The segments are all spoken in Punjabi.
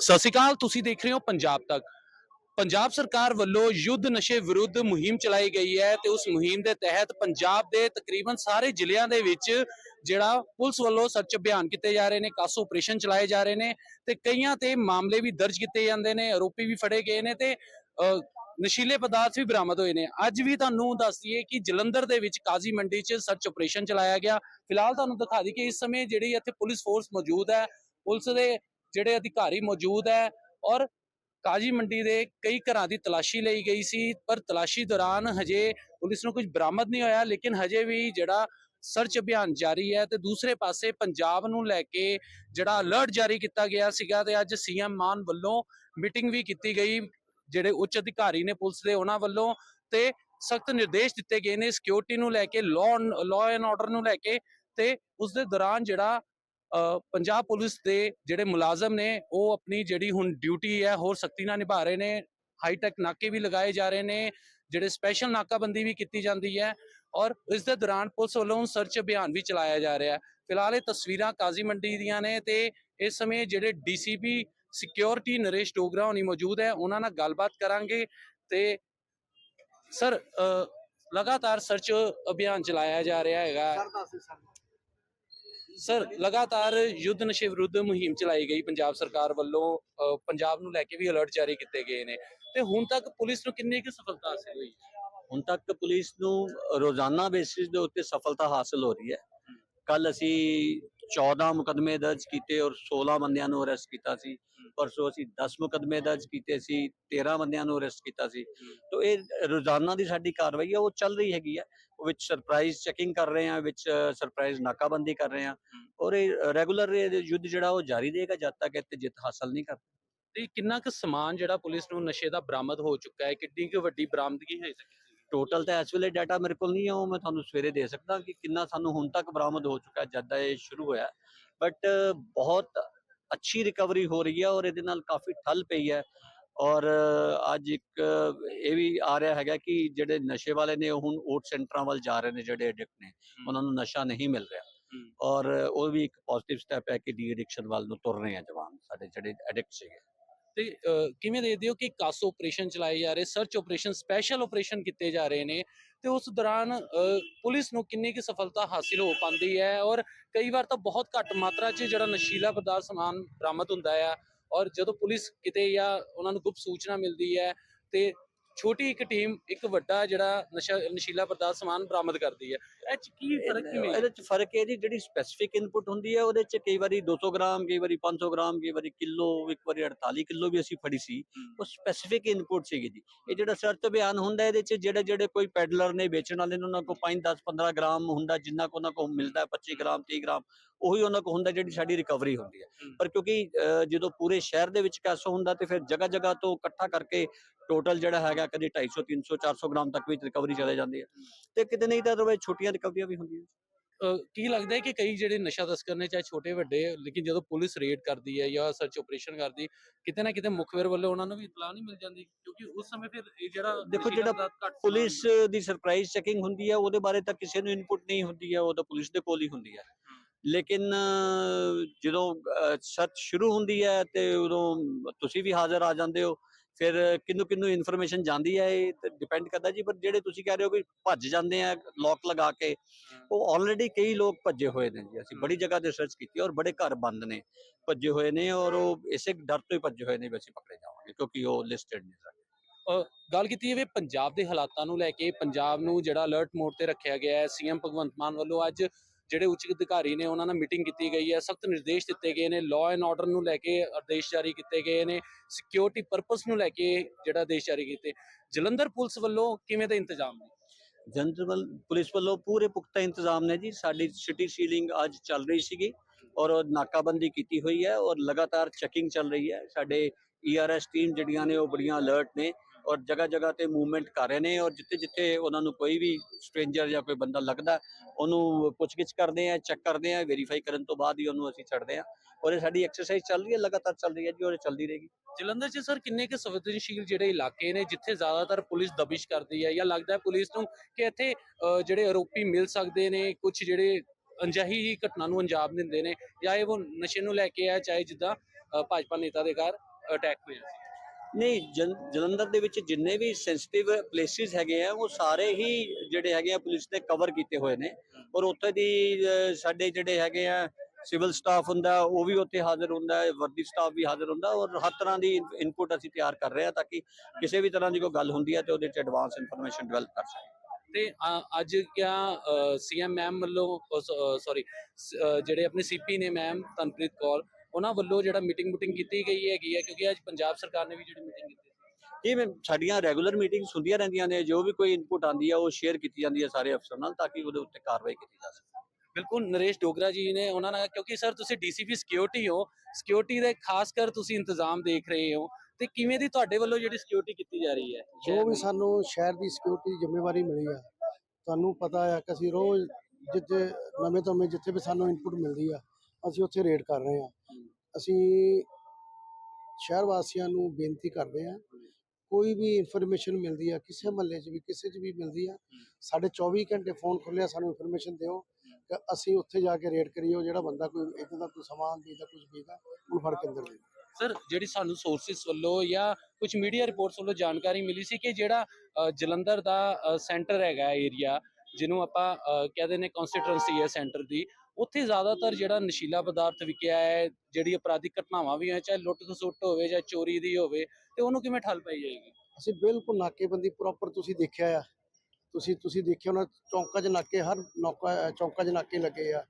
ਸਤਿ ਸ਼੍ਰੀ ਅਕਾਲ ਤੁਸੀਂ ਦੇਖ ਰਹੇ ਹੋ ਪੰਜਾਬ ਤੱਕ। ਪੰਜਾਬ ਸਰਕਾਰ ਵੱਲੋਂ ਯੁੱਧ ਨਸ਼ੇ ਵਿਰੁੱਧ ਮੁਹਿੰਮ ਚਲਾਈ ਗਈ ਹੈ ਤੇ ਉਸ ਮੁਹਿੰਮ ਦੇ ਤਹਿਤ ਪੰਜਾਬ ਦੇ ਤਕਰੀਬਨ ਸਾਰੇ ਜ਼ਿਲ੍ਹਿਆਂ ਦੇ ਵਿੱਚ ਜਿਹੜਾ ਪੁਲਿਸ ਵੱਲੋਂ ਸਰਚ ਅਭਿਆਨ ਕੀਤੇ ਜਾ ਰਹੇ ਨੇ ਕਾਸੋ ਆਪਰੇਸ਼ਨ ਚਲਾਏ ਜਾ ਰਹੇ ਨੇ ਤੇ ਕਈਆਂ ਤੇ ਮਾਮਲੇ ਵੀ ਦਰਜ ਕੀਤੇ ਜਾਂਦੇ ਨੇ ਆਰੋਪੀ ਵੀ ਫੜੇ ਗਏ ਨੇ ਤੇ ਅਹ, ਨਸ਼ੀਲੇ ਪਦਾਰਥ ਵੀ ਬਰਾਮਦ ਹੋਏ ਨੇ। ਅੱਜ ਵੀ ਤੁਹਾਨੂੰ ਦੱਸ ਦਈਏ ਕਿ ਜਲੰਧਰ ਦੇ ਵਿੱਚ ਕਾਜ਼ੀ ਮੰਡੀ 'ਚ ਸਰਚ ਆਪਰੇਸ਼ਨ ਚਲਾਇਆ ਗਿਆ। ਫਿਲਹਾਲ ਤੁਹਾਨੂੰ ਦਿਖਾ ਦਈਏ ਕਿ ਇਸ ਸਮੇਂ ਜਿਹੜੀ ਇੱਥੇ ਪੁਲਿਸ ਫੋਰਸ ਮੌਜੂਦ ਹੈ, ਪੁਲਿਸ ਦੇ ਜਿਹੜੇ ਅਧਿਕਾਰੀ ਮੌਜੂਦ ਹੈ ਔਰ ਕਾਜੀ ਮੰਡੀ ਦੇ ਕਈ ਘਰਾਂ ਦੀ ਤਲਾਸ਼ੀ ਲਈ ਗਈ ਸੀ, ਪਰ ਤਲਾਸ਼ੀ ਦੌਰਾਨ ਹਜੇ ਪੁਲਿਸ ਨੂੰ ਕੁਝ ਬਰਾਮਦ ਨਹੀਂ ਹੋਇਆ, ਲੇਕਿਨ ਹਜੇ ਵੀ ਜਿਹੜਾ ਸਰਚ ਅਭਿਆਨ ਜਾਰੀ ਹੈ ਤੇ ਦੂਸਰੇ ਪਾਸੇ ਪੰਜਾਬ ਨੂੰ ਲੈ ਕੇ ਜਿਹੜਾ ਅਲਰਟ ਜਾਰੀ ਕੀਤਾ ਗਿਆ ਸੀਗਾ ਤੇ ਅੱਜ ਸੀਐਮ ਮਾਨ ਵੱਲੋਂ ਮੀਟਿੰਗ ਵੀ ਕੀਤੀ ਗਈ। ਜਿਹੜੇ ਉੱਚ ਅਧਿਕਾਰੀ ਨੇ ਪੁਲਿਸ ਦੇ ਉਹਨਾਂ ਵੱਲੋਂ ਤੇ ਸਖਤ ਨਿਰਦੇਸ਼ ਦਿੱਤੇ ਗਏ ਨੇ ਸਿਕਿਉਰਿਟੀ ਨੂੰ ਲੈ ਕੇ ਲਾਅ ਲਾਅ ਐਂਡ ਆਰਡਰ ਨੂੰ ਲੈ ਕੇ ਤੇ ਉਸ ਦੇ ਦੌਰਾਨ ਜਿਹੜਾ ਪੰਜਾਬ ਪੁਲਿਸ ਦੇ ਜਿਹੜੇ ਮੁਲਾਜ਼ਮ ਨੇ, ਉਹ ਆਪਣੀ ਜਿਹੜੀ ਹੁਣ ਡਿਊਟੀ ਹੈ, ਹੋਰ ਸਖਤੀ ਨਾਲ ਨਿਭਾ ਰਹੇ ਨੇ ਹਾਈ ਟੈਕ ਨਾਕੇ ਵੀ ਲਗਾਏ ਜਾ ਰਹੇ ਨੇ, ਜਿਹੜੇ ਸਪੈਸ਼ਲ ਨਾਕਾਬੰਦੀ ਵੀ ਕੀਤੀ ਜਾਂਦੀ ਹੈ ਔਰ ਇਸ ਦੇ ਦੌਰਾਨ ਪੁਲਿਸ ਵੱਲੋਂ ਸਰਚ ਅਭਿਆਨ ਵੀ ਚਲਾਇਆ ਜਾ ਰਿਹਾ ਹੈ। ਫਿਲਹਾਲ ਇਹ ਤਸਵੀਰਾਂ ਕਾਜ਼ੀ ਮੰਡੀ ਦੀਆਂ ਨੇ ਤੇ ਇਸ ਸਮੇਂ ਜਿਹੜੇ ਡੀਸੀਪੀ ਸਿਕਿਉਰਿਟੀ ਨਰੇਸ਼ ਡੋਗਰਾ ਹੋਣੀ ਮੌਜੂਦ ਹੈ ਉਹਨਾਂ ਨਾਲ ਗੱਲਬਾਤ ਕਰਾਂਗੇ ਤੇ ਸਰ ਲਗਾਤਾਰ ਸਰਚ ਅਭਿਆਨ ਚਲਾਇਆ ਜਾ ਰਿਹਾ ਹੈਗਾ। ਸਰ ਲਗਾਤਾਰ ਯੁੱਧ ਨਸ਼ੇ ਵਿਰੁੱਧ ਮੁਹਿੰਮ ਚਲਾਈ ਗਈ ਪੰਜਾਬ ਸਰਕਾਰ ਵੱਲੋਂ ਪੰਜਾਬ ਨੂੰ ਲੈ ਕੇ ਵੀ ਅਲਰਟ ਜਾਰੀ ਕੀਤੇ ਗਏ ਨੇ। ਤੇ ਹੁਣ ਤੱਕ ਪੁਲਿਸ ਨੂੰ ਕਿੰਨੀ ਕੁ ਸਫਲਤਾ ਹਾਸਿਲ ਹੋਈ? ਹੁਣ ਤੱਕ ਪੁਲਿਸ ਨੂੰ ਰੋਜ਼ਾਨਾ ਬੇਸਿਸ ਦੇ ਉੱਤੇ ਸਫਲਤਾ ਹਾਸਲ ਹੋ ਰਹੀ ਹੈ। ਕੱਲ ਅਸੀਂ 14 ਮੁਕਦਮੇ ਦਰਜ ਕੀਤੇ ਔਰ 16 ਬੰਦਿਆਂ ਨੂੰ ਅਰੈਸਟ ਕੀਤਾ ਸੀ। ਪਰਸੋਂ ਅਸੀਂ 10 ਮੁਕਦਮੇ ਦਰਜ ਕੀਤੇ ਸੀ 13 ਬੰਦਿਆਂ ਨੂੰ ਅਰੈਸਟ ਕੀਤਾ ਸੀ। ਤੋਂ ਇਹ ਰੋਜ਼ਾਨਾ ਦੀ ਸਾਡੀ ਕਾਰਵਾਈ ਹੈ ਉਹ ਚੱਲ ਰਹੀ ਹੈਗੀ ਹੈ ਉਹ ਵਿੱਚ ਸਰਪ੍ਰਾਈਜ਼ ਚੈਕਿੰਗ ਕਰ ਰਹੇ ਹਾਂ ਵਿੱਚ ਸਰਪ੍ਰਾਈਜ਼ ਨਾਕਾਬੰਦੀ ਕਰ ਰਹੇ ਹਾਂ। ਔਰ ਇਹ ਰੈਗੂਲਰ ਯੁੱਧ ਜਿਹੜਾ ਉਹ ਜਾਰੀ ਰਹੇਗਾ ਜਦ ਤੱਕ ਇੱਥੇ ਜਿੱਤ ਹਾਸਲ ਨਹੀਂ ਕਰਦੇ। ਤੇ ਕਿੰਨਾ ਕੁ ਸਮਾਨ ਜਿਹੜਾ ਪੁਲਿਸ ਨੂੰ ਨਸ਼ੇ ਦਾ ਬਰਾਮਦ ਹੋ ਚੁੱਕਾ ਹੈ ਕਿੰਨੀ ਕੁ ਵੱਡੀ ਬਰਾਮਦਗੀ ਹੈ ਟੋਟਲ ਤਾਂ ਇਸ ਵੇਲੇ ਡਾਟਾ ਮੇਰੇ ਕੋਲ ਨਹੀਂ ਹੈ ਉਹ ਮੈਂ ਤੁਹਾਨੂੰ ਸਵੇਰੇ ਦੇ ਸਕਦਾ ਕਿ ਕਿੰਨਾ ਸਾਨੂੰ ਹੁਣ ਤੱਕ ਬਰਾਮਦ ਹੋ ਚੁੱਕਾ ਜਦ ਦਾ ਇਹ ਸ਼ੁਰੂ ਹੋਇਆ। ਬਟ ਬਹੁਤ ਅੱਛੀ ਰਿਕਵਰੀ ਹੋ ਰਹੀ ਹੈ ਔਰ ਇਹਦੇ ਨਾਲ ਕਾਫੀ ਠੱਲ ਪਈ ਹੈ। ਔਰ ਅੱਜ ਇੱਕ ਇਹ ਵੀ ਆ ਰਿਹਾ ਹੈਗਾ ਕਿ ਜਿਹੜੇ ਨਸ਼ੇ ਵਾਲੇ ਨੇ ਉਹ ਹੁਣ ਓਟ ਸੈਂਟਰਾਂ ਵੱਲ ਜਾ ਰਹੇ ਨੇ ਜਿਹੜੇ ਐਡਿਕਟ ਨੇ। ਉਹਨਾਂ ਨੂੰ ਨਸ਼ਾ ਨਹੀਂ ਮਿਲ ਰਿਹਾ। ਔਰ ਉਹ ਵੀ ਇੱਕ ਪੋਜ਼ਿਟਿਵ ਸਟੈਪ ਹੈ ਕਿ ਡੀ ਐਡਿਕਸ਼ਨ ਵੱਲ ਨੂੰ ਤੁਰ ਰਹੇ ਆ ਜਵਾਨ ਸਾਡੇ ਜਿਹੜੇ ਐਡਿਕਟ ਸੀਗੇ। ਤੇ ਕਿਵੇਂ ਦੇਖਦੇ ਹੋ ਕਿ ਕਾਸੋ ਆਪਰੇਸ਼ਨ ਚਲਾਏ ਜਾ ਰਹੇ, ਸਰਚ ਆਪਰੇਸ਼ਨ, ਸਪੈਸ਼ਲ ਆਪਰੇਸ਼ਨ ਕੀਤੇ ਜਾ ਰਹੇ ਨੇ ਤੇ ਉਸ ਦੌਰਾਨ ਪੁਲਿਸ ਨੂੰ ਕਿੰਨੀ ਕੁ ਸਫਲਤਾ ਹਾਸਿਲ ਹੋ ਪਾਉਂਦੀ ਹੈ ਔਰ ਕਈ ਵਾਰ ਤਾਂ ਬਹੁਤ ਘੱਟ ਮਾਤਰਾ 'ਚ ਜਿਹੜਾ ਨਸ਼ੀਲਾ ਪਦਾਰਥ ਸਮਾਨ ਬਰਾਮਦ ਹੁੰਦਾ ਹੈ ਔਰ ਜਦੋਂ ਪੁਲਿਸ ਕਿਤੇ ਜਾਂ ਉਹਨਾਂ ਨੂੰ ਗੁਪਤ ਸੂਚਨਾ ਮਿਲਦੀ ਹੈ ਤੇ ਛੋਟੀ ਇੱਕ ਟੀਮ ਇੱਕ ਵੱਡਾ ਜਿਹੜਾ ਨਸ਼ਾ ਨਸ਼ੀਲਾ ਪਦਾਰਥ ਸਮਾਨ ਬਰਾਮਦ ਕਰਦੀ ਹੈ। ਇਹ 'ਚ ਕੀ ਫ਼ਰਕ ਕਿਵੇਂ? ਹੈ? ਇਹਦੇ ਚ ਫ਼ਰਕ ਇਹ ਜੀ ਜਿਹੜੀ ਸਪੈਸੀਫਿਕ ਇਨਪੁਟ ਹੁੰਦੀ ਹੈ ਉਹਦੇ ਚ ਕਈ ਵਾਰੀ 200 ਗ੍ਰਾਮ ਕਈ ਵਾਰੀ 500 ਗ੍ਰਾਮ ਕਈ ਵਾਰੀ ਕਿਲੋ ਇੱਕ ਵਾਰੀ 48 ਕਿਲੋ ਵੀ ਅਸੀਂ ਫੜੀ ਸੀ। ਉਹ ਸਪੈਸੀਫਿਕ ਇਨਪੁਟ ਸੀਗੀ ਜੀ। ਇਹ ਜਿਹੜਾ ਸਰਚ ਅਭਿਆਨ ਹੁੰਦਾ ਇਹਦੇ ਚ ਜਿਹੜੇ ਜਿਹੜੇ ਕੋਈ ਪੈਡਲਰ ਨੇ ਵੇਚਣ ਵਾਲੇ ਨੇ ਉਹਨਾਂ ਕੋਲ 5 10 15 ਗ੍ਰਾਮ ਹੁੰਦਾ ਜਿੰਨਾ ਕੋ ਉਹਨਾਂ ਕੋਲ ਮਿਲਦਾ ਹੈ 25 ਗ੍ਰਾਮ 30 ਗ੍ਰਾਮ ਉਹੀ ਉਹਨਾਂ ਕੋਲ ਹੁੰਦਾ ਜਿਹੜੀ ਸਾਡੀ ਰਿਕਵਰੀ ਹੁੰਦੀ ਹੈ। ਪਰ ਕਿਉਂਕਿ ਜਦੋਂ ਪੂਰੇ ਸ਼ਹਿਰ ਦੇ ਵਿੱਚ ਕੈਸੋ ਹੁੰਦਾ ਤੇ ਫਿਰ ਜਗ੍ਹਾ ਜਗ੍ਹਾ ਤੋਂ ਇਕੱਠਾ ਕਰਕੇ ਟੋਟਲ ਜਿਹੜਾ ਹੈਗਾ ਕਦੇ 250 300 400 ਗ੍ਰਾਮ ਤੱਕ ਵੀ ਰਿਕਵਰੀ ਚਲੇ ਜਾਂਦੀ ਹੈ। ਤੇ ਕਿਤੇ ਨਹੀਂ ਤਾਂ ਰਵੇ ਛੋਟੀਆਂ ਰਿਕਵਰੀਆਂ ਵੀ ਹੁੰਦੀਆਂ। ਕੀ ਲੱਗਦਾ ਹੈ ਕਿ ਕਈ ਜਿਹੜੇ ਨਸ਼ਾ ਤਸਕਰ ਨੇ ਚਾਹੇ ਛੋਟੇ ਵੱਡੇ ਲੇਕਿਨ ਜਦੋਂ ਪੁਲਿਸ ਰੇਡ ਕਰਦੀ ਹੈ ਜਾਂ ਸਰਚ ਆਪਰੇਸ਼ਨ ਕਰਦੀ ਕਿਤੇ ਨਾ ਕਿਤੇ ਮੁਖਬਰ ਵੱਲੋਂ ਉਹਨਾਂ ਨੂੰ ਵੀ ਇਤਲਾਹ ਨਹੀਂ ਮਿਲ ਜਾਂਦੀ? ਕਿਉਂਕਿ ਉਸ ਸਮੇਂ ਫਿਰ ਇਹ ਜਿਹੜਾ ਦੇਖੋ ਜਿਹੜਾ ਪੁਲਿਸ ਦੀ ਸਰਪ੍ਰਾਈਜ਼ ਚੈਕਿੰਗ ਹੁੰਦੀ ਹੈ ਉਹਦੇ ਬਾਰੇ ਤਾਂ ਕਿਸੇ ਨੂੰ ਇਨਪੁਟ ਨਹੀਂ ਹੁੰਦੀ ਹੈ ਉਹ ਤਾਂ ਪੁਲਿਸ ਦੇ ਕੋਲ ਹੀ ਹੁੰਦੀ ਹੈ। ਲੇਕਿਨ ਜਦੋਂ ਸਰਚ ਸ਼ੁਰੂ ਹੁੰਦੀ ਹੈ ਤੇ ਉਦੋਂ ਤੁਸੀਂ ਵੀ ਹਾਜ਼ਰ ਆ ਜਾਂਦੇ ਹੋ ਫਿਰ ਕਿੰਨੂੰ ਕਿੰਨੂੰ ਇਨਫੋਰਮੇਸ਼ਨ ਜਾਂਦੀ ਹੈ ਇਹ ਤੇ ਡਿਪੈਂਡ ਕਰਦਾ ਜੀ ਪਰ ਜਿਹੜੇ ਤੁਸੀਂ ਕਹਿ ਰਹੇ ਹੋ ਵੀ ਭੱਜ ਜਾਂਦੇ ਆ ਲੋਕ ਲਗਾ ਕੇ ਉਹ ਆਲਰੇਡੀ ਕਈ ਲੋਕ ਭੱਜੇ ਹੋਏ ਨੇ ਜੀ ਅਸੀਂ ਬੜੀ ਜਗ੍ਹਾ ਤੇ ਸਰਚ ਕੀਤੀ ਔਰ ਬੜੇ ਘਰ ਬੰਦ ਨੇ ਭੱਜੇ ਹੋਏ ਨੇ ਔਰ ਉਹ ਇਸੇ ਡਰ ਤੋਂ ਹੀ ਭੱਜੇ ਹੋਏ ਨੇ ਵੀ ਅਸੀਂ ਪਕੜੇ ਜਾਵਾਂਗੇ ਕਿਉਂਕਿ ਉਹ ਲਿਸਟਡ ਨਹੀਂ ਸਨ ਗੱਲ ਕੀਤੀ ਜਾਵੇ ਪੰਜਾਬ ਦੇ ਹਾਲਾਤਾਂ ਨੂੰ ਲੈ ਕੇ ਪੰਜਾਬ ਨੂੰ ਜਿਹੜਾ ਅਲਰਟ ਮੋਡ ਤੇ ਰੱਖਿਆ ਗਿਆ ਹੈ ਸੀਐਮ ਭਗਵੰਤ ਮਾਨ ਵੱਲੋਂ ਅੱਜ ਜਿਹੜੇ ਉੱਚ ਅਧਿਕਾਰੀ ਨੇ ਉਹਨਾਂ ਨਾਲ ਮੀਟਿੰਗ ਕੀਤੀ ਗਈ ਹੈ, ਸਖਤ ਨਿਰਦੇਸ਼ ਦਿੱਤੇ ਗਏ ਨੇ ਲਾਅ ਐਂਡ ਆਰਡਰ ਨੂੰ ਲੈ ਕੇ ਆਦੇਸ਼ ਜਾਰੀ ਕੀਤੇ ਗਏ ਨੇ ਸਿਕਿਉਰਿਟੀ ਪਰਪਸ ਨੂੰ ਲੈ ਕੇ ਜਿਹੜਾ ਆਦੇਸ਼ ਜਾਰੀ ਕੀਤੇ। ਜਲੰਧਰ ਪੁਲਿਸ ਵੱਲੋਂ ਕਿਵੇਂ ਦੇ ਇੰਤਜ਼ਾਮ ਨੇ? ਜਨਰਲ ਪੁਲਿਸ ਵੱਲੋਂ ਪੂਰੇ ਪੁਖਤਾ ਇੰਤਜ਼ਾਮ ਨੇ ਜੀ। ਸਾਡੀ ਸਿਟੀ ਸੀਲਿੰਗ ਅੱਜ ਚੱਲ ਰਹੀ ਸੀਗੀ ਔਰ ਨਾਕਾਬੰਦੀ ਕੀਤੀ ਹੋਈ ਹੈ ਔਰ ਲਗਾਤਾਰ ਚੈਕਿੰਗ ਚੱਲ ਰਹੀ ਹੈ। ਸਾਡੇ ਈਆਰਐਸ ਟੀਮ ਜਿਹੜੀਆਂ ਨੇ ਉਹ ਬੜੀਆਂ ਅਲਰਟ ਨੇ। ਔਰ ਜਗ੍ਹਾ ਜਗ੍ਹਾ ਤੇ ਮੂਵਮੈਂਟ ਕਰ ਰਹੇ ਨੇ ਔਰ ਜਿੱਥੇ ਜਿੱਥੇ ਉਹਨਾਂ ਨੂੰ ਕੋਈ ਵੀ ਸਟ੍ਰੇਂਜਰ ਜਾਂ ਕੋਈ ਬੰਦਾ ਲੱਗਦਾ, ਉਹਨੂੰ ਪੁੱਛਗਿੱਛ ਕਰਦੇ ਆ ਚੈੱਕ ਕਰਦੇ ਆ ਵੈਰੀਫਾਈ ਕਰਨ ਤੋਂ ਬਾਅਦ ਹੀ ਉਹਨੂੰ ਅਸੀਂ ਛੱਡਦੇ ਆ। ਔਰ ਇਹ ਸਾਡੀ ਐਕਸਰਸਾਈਜ਼ ਚੱਲ ਰਹੀ ਹੈ, ਲਗਾਤਾਰ ਚੱਲ ਰਹੀ ਹੈ ਜੀ, ਔਰ ਚੱਲਦੀ ਰਹੇਗੀ। ਜਲੰਧਰ 'ਚ ਸਰ ਕਿੰਨੇ ਕੁ ਸੰਵੇਦਨਸ਼ੀਲ ਜਿਹੜੇ ਇਲਾਕੇ ਨੇ, ਜਿੱਥੇ ਜ਼ਿਆਦਾਤਰ ਪੁਲਿਸ ਦਬਿਸ਼ ਕਰਦੀ ਹੈ ਜਾਂ ਲੱਗਦਾ ਹੈ ਪੁਲਿਸ ਨੂੰ ਕਿ ਇੱਥੇ ਜਿਹੜੇ ਆਰੋਪੀ ਮਿਲ ਸਕਦੇ ਨੇ ਕੁਝ ਜਿਹੜੇ ਅਣਜਾਹੀ ਹੀ ਘਟਨਾ ਨੂੰ ਅੰਜਾਮ ਦਿੰਦੇ ਨੇ ਜਾਂ ਇਹ ਉਹ ਨਸ਼ੇ ਨੂੰ ਲੈ ਕੇ ਆ ਚਾਹੇ ਜਿੱਦਾਂ ਭਾਜਪਾ ਨੇਤਾ ਦੇ ਘਰ ਅਟੈਕ ਹੋਇਆ ਸੀ। ਨਹੀਂ ਜਲੰਧਰ ਦੇ ਵਿੱਚ ਜਿੰਨੇ ਵੀ ਸੈਂਸਿਟਿਵ ਪਲੇਸਿਸ ਹੈਗੇ ਆ, ਉਹ ਸਾਰੇ ਹੀ ਜਿਹੜੇ ਹੈਗੇ ਆ ਪੁਲਿਸ ਨੇ ਕਵਰ ਕੀਤੇ ਹੋਏ ਨੇ। ਔਰ ਉੱਥੇ ਦੀ ਸਾਡੇ ਜਿਹੜੇ ਹੈਗੇ ਆ ਸਿਵਲ ਸਟਾਫ ਹੁੰਦਾ, ਉਹ ਵੀ ਉੱਥੇ ਹਾਜ਼ਰ ਹੁੰਦਾ ਹੈ ਵਰਦੀ ਸਟਾਫ ਵੀ ਹਾਜ਼ਰ ਹੁੰਦਾ ਔਰ ਹਰ ਤਰ੍ਹਾਂ ਦੀ ਇਨਪੁਟ ਅਸੀਂ ਤਿਆਰ ਕਰ ਰਹੇ ਹਾਂ ਤਾਂ ਕਿ ਕਿਸੇ ਵੀ ਤਰ੍ਹਾਂ ਦੀ ਕੋਈ ਗੱਲ ਹੁੰਦੀ ਹੈ ਤੇ ਉਹਦੇ 'ਚ ਐਡਵਾਂਸ ਇਨਫੋਰਮੇਸ਼ਨ ਡਿਵੈਲਪ ਕਰ ਸਕੀਏ। ਤੇ ਅੱਜ ਕਿਆ ਸੀਐਮ ਮੈਮ ਵੱਲੋਂ ਸੌਰੀ ਜਿਹੜੇ ਆਪਣੇ ਸੀਪੀ ਨੇ ਮੈਮ ਤਨਪ੍ਰੀਤ ਕੌਰ ਉਹਨਾਂ ਵੱਲੋਂ ਜਿਹੜਾ ਮੀਟਿੰਗ ਮੀਟਿੰਗ ਕੀਤੀ ਗਈ ਹੈਗੀ ਹੈ ਕਿਉਂਕਿ ਅੱਜ ਪੰਜਾਬ ਸਰਕਾਰ ਨੇ ਵੀ ਜਿਹੜੀ ਮੀਟਿੰਗ ਕੀਤੀ ਸੀ। ਜੀ ਮੈਂ ਸਾਡੀਆਂ ਰੈਗੂਲਰ ਮੀਟਿੰਗਸ ਹੁੰਦੀਆਂ ਰਹਿੰਦੀਆਂ ਨੇ ਜੋ ਵੀ ਕੋਈ ਇਨਪੁਟ ਆਉਂਦੀ ਹੈ ਉਹ ਸ਼ੇਅਰ ਕੀਤੀ ਜਾਂਦੀ ਹੈ ਸਾਰੇ ਅਫਸਰਾਂ ਨਾਲ ਤਾਂ ਕਿ ਉਹਦੇ ਉੱਤੇ ਕਾਰਵਾਈ ਕੀਤੀ ਜਾ ਸਕੇ। ਬਿਲਕੁਲ ਨਰੇਸ਼ ਡੋਗਰਾ ਜੀ ਨੇ ਉਹਨਾਂ ਨਾਲ ਕਿਉਂਕਿ ਸਰ ਤੁਸੀਂ ਡੀਸੀਪੀ ਸਿਕਿਉਰਿਟੀ ਹੋ ਸਿਕਿਉਰਿਟੀ ਦੇ ਖਾਸ ਕਰ ਤੁਸੀਂ ਇੰਤਜ਼ਾਮ ਦੇਖ ਰਹੇ ਹੋ ਤੇ ਕਿਵੇਂ ਦੀ ਤੁਹਾਡੇ ਵੱਲੋਂ ਜਿਹੜੀ ਸਿਕਿਉਰਿਟੀ ਕੀਤੀ ਜਾ ਰਹੀ ਹੈ? ਜੋ ਵੀ ਸਾਨੂੰ ਸ਼ਹਿਰ ਦੀ ਸਿਕਿਉਰਿਟੀ ਦੀ ਜ਼ਿੰਮੇਵਾਰੀ ਮਿਲੀ ਆ ਤੁਹਾਨੂੰ ਪਤਾ ਆ ਕਿ ਅਸੀਂ ਰੋਜ਼ ਜਿੱਥੇ ਨਵੇਂ ਤੋਂ ਨਵੇਂ ਜਿੱਥੇ ਵੀ ਸਾਨੂੰ ਇਨਪੁਟ ਮਿਲਦੀ ਆ ਅਸੀਂ ਉੱਥੇ ਰੇਡ ਕਰ ਰਹੇ ਆ ਅਸੀਂ ਸ਼ਹਿਰ ਵਾਸੀਆਂ ਨੂੰ ਬੇਨਤੀ ਕਰਦੇ ਆ ਕੋਈ ਵੀ ਇਨਫੋਰਮੇਸ਼ਨ ਮਿਲਦੀ ਆ ਕਿਸੇ ਮਹੱਲੇ 'ਚ ਵੀ ਕਿਸੇ 'ਚ ਵੀ ਮਿਲਦੀ ਆ ਸਾਡੇ 24 ਘੰਟੇ ਫੋਨ ਖੁੱਲਿਆ ਸਾਨੂੰ ਇਨਫੋਰਮੇਸ਼ਨ ਦਿਓ ਕਿ ਅਸੀਂ ਉੱਥੇ ਜਾ ਕੇ ਰੇਡ ਕਰੀਏ ਉਹ ਜਿਹੜਾ ਬੰਦਾ ਕੋਈ ਇਦਾਂ ਦਾ ਕੋਈ ਸਮਾਨ ਵੇਚਦਾ ਕੁਝ ਵੇਚਦਾ ਉਹਨੂੰ ਫੜ ਕੇ ਅੰਦਰ ਦੇ ਸਰ ਜਿਹੜੀ ਸਾਨੂੰ ਸੋਰਸਿਸ ਵੱਲੋਂ ਜਾਂ ਕੁਝ ਮੀਡੀਆ ਰਿਪੋਰਟਸ ਵੱਲੋਂ ਜਾਣਕਾਰੀ ਮਿਲੀ ਸੀ ਕਿ ਜਿਹੜਾ ਜਲੰਧਰ ਦਾ ਸੈਂਟਰ ਹੈਗਾ ਏਰੀਆ ਜਿਹਨੂੰ ਆਪਾਂ ਅ, ਕਹਿੰਦੇ ਨੇ ਕਨਸਟੀਟੂਐਂਸੀ ਹੈ ਸੈਂਟਰ ਦੀ ਉੱਥੇ ਜ਼ਿਆਦਾਤਰ ਜਿਹੜਾ ਨਸ਼ੀਲਾ ਪਦਾਰਥ ਵਿਕਿਆ ਹੈ ਜਿਹੜੀ ਅਪਰਾਧਿਕ ਘਟਨਾਵਾਂ ਵੀ ਹੈ ਚਾਹੇ ਲੁੱਟ ਖਸੁੱਟ ਹੋਵੇ ਜਾਂ ਚੋਰੀ ਦੀ ਹੋਵੇ ਤੇ ਉਹਨੂੰ ਕਿਵੇਂ ਠੱਲ ਪਾਈ ਜਾਏਗੀ? ਅਸੀਂ ਬਿਲਕੁਲ ਨਾਕੇਬੰਦੀ ਪ੍ਰੋਪਰ ਤੁਸੀਂ ਦੇਖਿਆ ਆ। ਤੁਸੀਂ ਤੁਸੀਂ ਦੇਖਿਆ ਉਹਨਾਂ ਚੌਂਕਾਂ 'ਚ ਨਾਕੇ ਹਰ ਨੌਕਾ ਚੌਂਕਾਂ 'ਚ ਨਾਕੇ ਲੱਗੇ ਆ।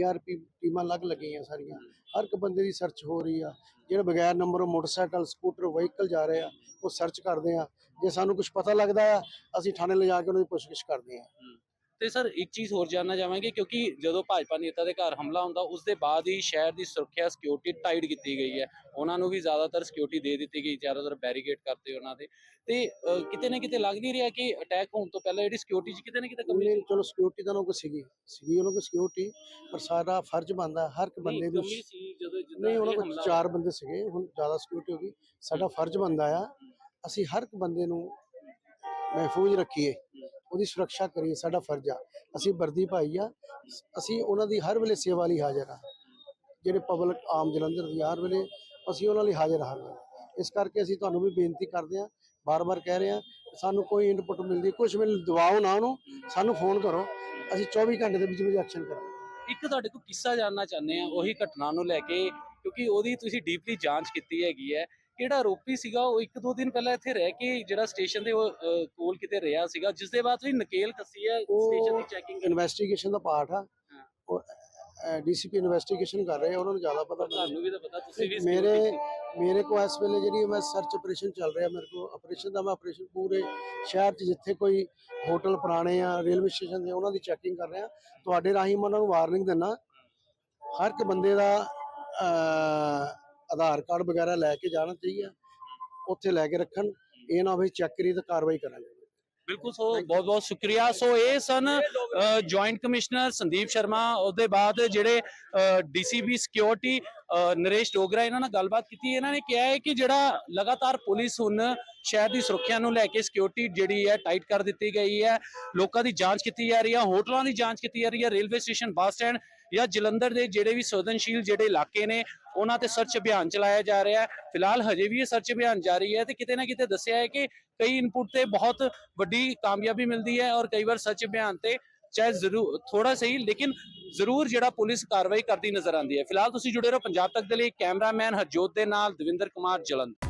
ਏਆਰਪੀ ਟੀਮਾਂ ਲੱਗ ਲੱਗੀਆਂ ਸਾਰੀਆਂ। ਹਰ ਇੱਕ ਬੰਦੇ ਦੀ ਸਰਚ ਹੋ ਰਹੀ ਆ। ਜਿਹੜੇ ਬਗੈਰ ਨੰਬਰੋਂ ਮੋਟਰਸਾਈਕਲ ਸਕੂਟਰ ਵਹੀਕਲ ਜਾ ਰਹੇ ਆ ਉਹ ਸਰਚ ਕਰਦੇ ਆ। ਜੇ ਸਾਨੂੰ ਕੁਝ ਪਤਾ ਲੱਗਦਾ ਆ ਅਸੀਂ ਥਾਣੇ ਲਿਜਾ ਕੇ ਉਹਨਾਂ ਦੀ ਪੁੱਛਗਿੱਛ ਕਰਦੇ ਆ। ਤੇ ਸਰ ਇੱਕ ਚੀਜ਼ ਹੋਰ ਜਾਨਣਾ ਚਾਹਾਂਗੇ ਕਿਉਂਕਿ ਜਦੋਂ ਭਾਜਪਾ ਨੇਤਾ ਦੇ ਘਰ ਹਮਲਾ ਹੁੰਦਾ ਉਸ ਦੇ ਬਾਅਦ ਹੀ ਸ਼ਹਿਰ ਦੀ ਸੁਰੱਖਿਆ ਸਿਕਿਉਰਿਟੀ ਟਾਈਟ ਕੀਤੀ ਗਈ ਹੈ। ਉਹਨਾਂ ਨੂੰ ਵੀ ਜ਼ਿਆਦਾਤਰ ਸਿਕਿਉਰਿਟੀ ਦੇ ਦਿੱਤੀ ਗਈ ਜ਼ਿਆਦਾਤਰ ਬੈਰੀਕੇਡ ਕਰਤੇ ਉਹਨਾਂ ਦੇ। ਤੇ ਕਿਤੇ ਨਾ ਕਿਤੇ ਲੱਗ ਨਹੀਂ ਰਿਹਾ ਕਿ ਅਟੈਕ ਹੋਣ ਤੋਂ ਪਹਿਲਾਂ ਜਿਹੜੀ ਸਿਕਿਉਰਿਟੀ 'ਚ ਕਿਤੇ ਨਾ ਕਿਤੇ ਕਮੀ ਚਲੋ ਸਿਕਿਉਰਿਟੀ ਤਾਂ ਉਹਨਾਂ ਕੋਲ ਸੀਗੀ। ਸੀਗੀ ਉਹਨਾਂ ਕੋਲ ਸਿਕਿਉਰਿਟੀ ਪਰ ਸਾਡਾ ਫਰਜ਼ ਬਣਦਾ ਹਰ ਇੱਕ ਬੰਦੇ ਨੂੰ ਕਮੀ ਸੀ ਜਦੋਂ ਜਿੱਦਾਂ ਨਹੀਂ ਉਹਨਾਂ ਕੋਲ ਚਾਰ ਬੰਦੇ ਸੀਗੇ ਹੁਣ ਜ਼ਿਆਦਾ ਸਿਕਿਉਰਿਟੀ ਹੋ ਗਈ। ਸਾਡਾ ਫਰਜ਼ ਬਣਦਾ ਆ ਅਸੀਂ ਹਰ ਇੱਕ ਬੰਦੇ ਨੂੰ ਮਹਿਫੂਜ਼ ਰੱਖੀਏ। ਉਹਦੀ ਸੁਰੱਖਿਆ ਕਰੀਏ, ਸਾਡਾ ਫਰਜ਼ ਆ। ਅਸੀਂ ਵਰਦੀ ਭਾਈ ਆ। ਅਸੀਂ ਉਹਨਾਂ ਦੀ ਹਰ ਵੇਲੇ ਸੇਵਾ ਲਈ ਹਾਜ਼ਰ ਆ। ਜਿਹੜੇ ਪਬਲਿਕ ਆਮ ਜਲੰਧਰ ਦੀ ਹਰ ਵੇਲੇ ਅਸੀਂ ਉਹਨਾਂ ਲਈ ਹਾਜ਼ਰ ਹਾਂ ਇਸ ਕਰਕੇ ਅਸੀਂ ਤੁਹਾਨੂੰ ਵੀ ਬੇਨਤੀ ਕਰਦੇ ਆ, ਬਾਰ-ਬਾਰ ਕਹਿ ਰਹੇ ਆ, ਸਾਨੂੰ ਕੋਈ ਇਨਪੁਟ ਮਿਲਦੀ ਕੁਝ ਮਿਲ ਦਵਾਓ ਨਾ ਉਹਨੂੰ, ਸਾਨੂੰ ਫੋਨ ਕਰੋ। ਅਸੀਂ 24 ਘੰਟੇ ਦੇ ਵਿੱਚ ਵਿੱਚ ਐਕਸ਼ਨ ਕਰਾਂਗੇ। ਇੱਕ ਤੁਹਾਡੇ ਕੋਲ ਕਿੱਸਾ ਜਾਨਣਾ ਚਾਹੁੰਦੇ ਆ, ਉਹੀ ਘਟਨਾ ਨੂੰ ਲੈ ਕੇ, ਕਿਉਂਕਿ ਉਹਦੀ ਤੁਸੀਂ ਡੀਪਲੀ ਜਾਂਚ ਕੀਤੀ ਹੈਗੀ ਹੈ। ਕਿਹੜਾ ਆਰੋਪੀ ਸੀਗਾ? ਉਹ ਇੱਕ ਦੋ ਦਿਨ ਪਹਿਲਾਂ ਇੱਥੇ ਰਹਿ ਕੇ ਜਿਹੜਾ ਸਟੇਸ਼ਨ ਦੇ ਕੋਲ ਕਿਤੇ ਰਿਹਾ ਸੀਗਾ ਜਿਸ ਦੇ ਬਾਅਦ ਵੀ ਨਕੇਲ ਕੱਸੀ ਹੈ ਸਟੇਸ਼ਨ ਦੀ ਚੈਕਿੰਗ ਇਨਵੈਸਟੀਗੇਸ਼ਨ ਦਾ ਪਾਰਟ ਆ। ਡੀਸੀਪੀ ਇਨਵੈਸਟੀਗੇਸ਼ਨ ਕਰ ਰਹੇ ਆ ਉਹਨਾਂ ਨੂੰ ਜ਼ਿਆਦਾ ਪਤਾ ਤੁਹਾਨੂੰ ਵੀ ਤਾਂ ਪਤਾ ਤੁਸੀਂ ਵੀ ਮੇਰੇ। ਮੇਰੇ ਕੋਲ ਇਸ ਵੇਲੇ ਜਿਹੜੀ ਮੈਂ ਸਰਚ ਆਪਰੇਸ਼ਨ ਚੱਲ ਰਿਹਾ ਮੇਰੇ ਕੋਲ ਆਪਰੇਸ਼ਨ ਦਾ ਮੈਂ ਆਪਰੇਸ਼ਨ ਪੂਰੇ ਸ਼ਹਿਰ 'ਚ ਜਿੱਥੇ ਕੋਈ ਹੋਟਲ ਪੁਰਾਣੇ ਆ ਰੇਲਵੇ ਸਟੇਸ਼ਨ ਦੇ ਉਹਨਾਂ ਦੀ ਚੈਕਿੰਗ ਕਰ ਰਿਹਾ। ਤੁਹਾਡੇ ਰਾਹੀਂ ਮੈਂ ਉਹਨਾਂ ਨੂੰ ਵਾਰਨਿੰਗ ਦਿੰਦਾ ਹਰ ਇੱਕ ਬੰਦੇ ਦਾ ਆਧਾਰ ਕਾਰਡ ਵਗੈਰਾ ਲੈ ਕੇ ਜਾਣਾ ਚਾਹੀਏ ਉੱਥੇ ਲੈ ਕੇ ਰੱਖਣ, ਇਹ ਨਾ ਹੋਵੇ ਚੈੱਕ ਕਰੀ ਤਾਂ ਕਾਰਵਾਈ ਕਰਾਂਗੇ। ਬਿਲਕੁਲ, ਸੋ ਬਹੁਤ ਬਹੁਤ ਸ਼ੁਕਰੀਆ। ਸੋ ਇਹ ਸਨ ਜੁਆਇੰਟ ਕਮਿਸ਼ਨਰ ਸੰਦੀਪ ਸ਼ਰਮਾ, ਉਹਦੇ ਬਾਅਦ ਜਿਹੜੇ ਡੀਸੀਬੀ ਸਿਕਿਉਰਿਟੀ ਨਰੇਸ਼ ਡੋਗਰਾ ਇਹਨਾਂ ਨਾਲ ਗੱਲਬਾਤ ਕੀਤੀ। ਇਹਨਾਂ ਨੇ ਕਿਹਾ ਹੈ ਕਿ ਜਿਹੜਾ ਲਗਾਤਾਰ ਪੁਲਿਸ ਹੁਣ ਸ਼ਹਿਰ ਦੀ ਸੁਰੱਖਿਆ ਨੂੰ ਲੈ ਕੇ ਸਿਕਿਉਰਿਟੀ ਜਿਹੜੀ ਹੈ ਟਾਈਟ ਕਰ ਦਿੱਤੀ ਗਈ ਹੈ। ਲੋਕਾਂ ਦੀ ਜਾਂਚ ਕੀਤੀ ਜਾ ਰਹੀ ਹੈ, ਹੋਟਲਾਂ ਦੀ ਜਾਂਚ ਕੀਤੀ ਜਾ ਰਹੀ ਹੈ, ਰੇਲਵੇ ਸਟੇਸ਼ਨ, ਬੱਸ ਸਟੈਂਡ ਜਾਂ ਜਲੰਧਰ ਦੇ ਜਿਹੜੇ ਵੀ ਸੰਵੇਦਨਸ਼ੀਲ ਜਿਹੜੇ ਇਲਾਕੇ ਨੇ, ਉਹਨਾਂ ਤੇ ਸਰਚ ਅਭਿਆਨ ਚਲਾਇਆ ਜਾ ਰਿਹਾ ਹੈ। ਫਿਲਹਾਲ ਹਜੇ ਵੀ ਇਹ ਸਰਚ ਅਭਿਆਨ ਜਾਰੀ ਹੈ ਤੇ ਕਿਤੇ ਨਾ ਕਿਤੇ ਦੱਸਿਆ ਹੈ ਕਿ ਕਈ ਇਨਪੁਟ ਤੇ ਬਹੁਤ ਵੱਡੀ ਕਾਮਯਾਬੀ ਮਿਲਦੀ ਹੈ ਔਰ ਕਈ ਵਾਰ ਸਰਚ ਅਭਿਆਨ ਤੇ ਚਾਹੇ ਜ਼ਰੂਰ ਥੋੜਾ ਸਹੀ ਲੇਕਿਨ ਜ਼ਰੂਰ ਜਿਹੜਾ ਪੁਲਿਸ ਕਾਰਵਾਈ ਕਰਦੀ ਨਜ਼ਰ ਆਉਂਦੀ ਹੈ। ਫਿਲਹਾਲ ਤੁਸੀਂ ਜੁੜੇ ਰਹੋ ਪੰਜਾਬ ਤੱਕ ਦੇ ਲਈ, ਕੈਮਰਾਮੈਨ ਹਰਜੋਤ ਦੇ ਨਾਲ ਦਵਿੰਦਰ ਕੁਮਾਰ ਜਲੰਧਰ।